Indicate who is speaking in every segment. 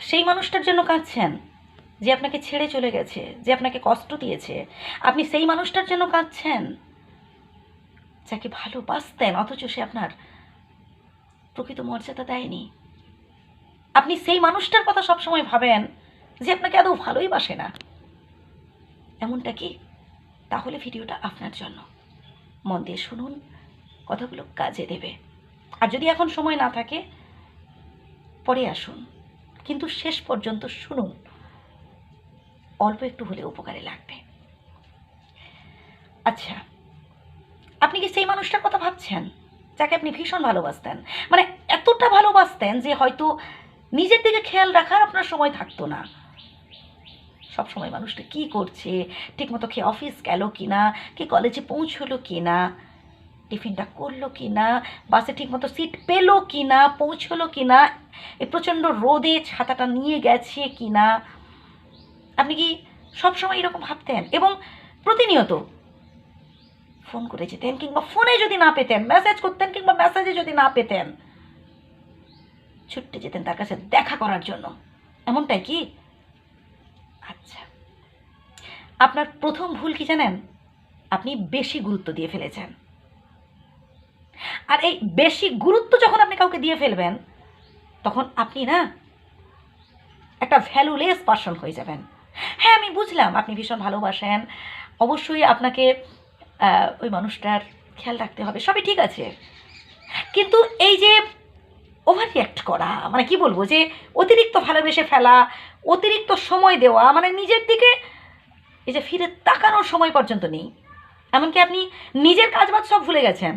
Speaker 1: সেই মানুষটার জন্য কাঁদছেন যে আপনাকে ছেড়ে চলে গেছে, যে আপনাকে কষ্ট দিয়েছে। আপনি সেই মানুষটার জন্য কাঁদছেন যাকে ভালোবাসতেন, অথচ সে আপনার প্রকৃত মর্যাদা দেয়নি। আপনি সেই মানুষটার কথা সবসময় ভাবেন যে আপনাকে আদৌ ভালোই বাসে না। এমনটা কি? তাহলে ভিডিওটা আপনার জন্য। মন দিয়ে শুনুন, কথাগুলো কাজে দেবে। আর যদি এখন সময় না থাকে, পরে আসুন। কিন্তু শেষ পর্যন্ত শুনুন, অল্প একটু হলে উপকারে লাগবে। আচ্ছা আপনি কি সেই মানুষটার কথা ভাবছেন, যাকে আপনি ভীষণ ভালোবাসতেন? মানে এতটা ভালোবাসতেন যে হয়তো নিজের দিকে খেয়াল রাখার আপনার সময় থাকতো না। সব সময় মানুষটা কি করছে, ঠিকমতো খেয়ে অফিস গেল কি না কি কলেজে পৌঁছলো কি না টিফিনটা করল কি না বাসে ঠিকমতো সিট পেল কি না পৌঁছলো কি না এই প্রচণ্ড রোদে ছাতাটা নিয়ে গেছে কি না আপনি কি সবসময় এরকম ভাবতেন? এবং প্রতিনিয়ত ফোন করে যেতেন কিংবা ফোনে যদি না পেতেন মেসেজ করতেন কিংবা মেসেজে যদি না পেতেন ছুটতে যেতেন তার কাছে দেখা করার জন্য। এমনটাই কি? আচ্ছা আপনার প্রথম ভুল কি জানেন? আপনি বেশি গুরুত্ব দিয়ে ফেলেছেন। আর এই বেশি গুরুত্ব যখন আপনি কাউকে দিয়ে ফেলবেন, তখন আপনি না একটা ভ্যালুলেস পার্সন হয়ে যাবেন। হ্যাঁ আমি বুঝলাম আপনি ভীষণ ভালোবাসেন। অবশ্যই আপনাকে ওই মানুষটার খেয়াল রাখতে হবে, সবই ঠিক আছে। কিন্তু এই যে ওভার রিয়াক্ট করা মানে কি বলব যে অতিরিক্ত ভালোবেসে ফেলা, অতিরিক্ত সময় দেওয়া মানে নিজের দিকে এই যে ফিরে তাকানোর সময় পর্যন্ত নেই। এমনকি আপনি নিজের কাজবাজ সব ভুলে গেছেন।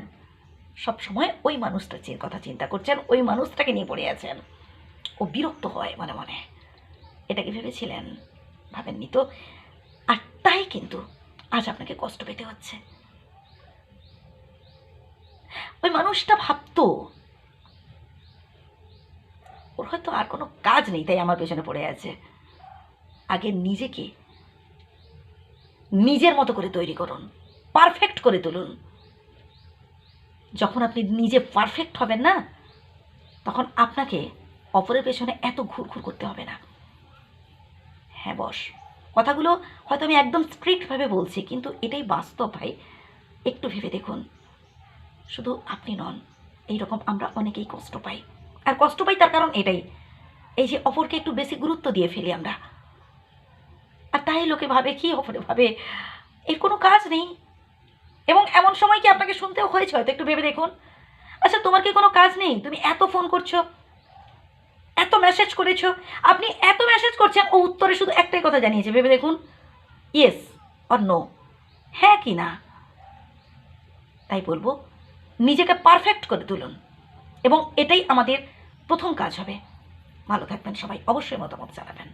Speaker 1: সব সময় ওই মানুষটা চি- কথা চিন্তা করছেন, ওই মানুষটাকে নিয়ে পড়ে আছেন। ও বিরক্ত হয় মনে মনে। এটা কি ভেবেছিলেন? ভাবেননি তো? আর তাই কিন্তু আজ আপনাকে কষ্ট পেতে হচ্ছে। ওই মানুষটা ভাবতো, ওর হয়তো আর কোনো কাজ নেই, তাই আমার পেছনে পড়ে আছে। আগে নিজেকে নিজের মতো করে তৈরি করুন, পারফেক্ট করে তুলুন। যখন আপনি নিজে পারফেক্ট হবেন না, তখন আপনাকে অপরের পেছনে এত ঘুরঘুর করতে হবে না। হ্যাঁ বস, কথাগুলো হয়তো আমি একদম স্ট্রিক্টভাবে বলছি, কিন্তু এটাই বাস্তব ভাই। একটু ভেবে দেখুন। শুধু আপনি নন, এইরকম আমরা অনেকেই কষ্ট পাই। আর কষ্ট পাই তার কারণ এটাই, এই যে অপরকে একটু বেশি গুরুত্ব দিয়ে ফেলি আমরা। আর তাই লোকে ভাবে কি, অপরে ভাবে, এর কোনো কাজ নেই। এবং এমন সময় কি আপনাকে শুনতেও হয়েছে হয়তো? একটু ভেবে দেখুন। আচ্ছা তোমার কি কোনো কাজ নেই? তুমি এত ফোন করছ, এত মেসেজ করেছ, আপনি এত মেসেজ করছেন, ও উত্তরে শুধু একটাই কথা জানিয়েছে, ভেবে দেখুন। ইয়েস অর নো হ্যাঁ কি না? তাই বলব, নিজেকে পারফেক্ট করে তুলুন এবং এটাই আমাদের প্রথম কাজ হবে। ভালো থাকবেন সবাই, অবশ্যই মতামত জানাবেন।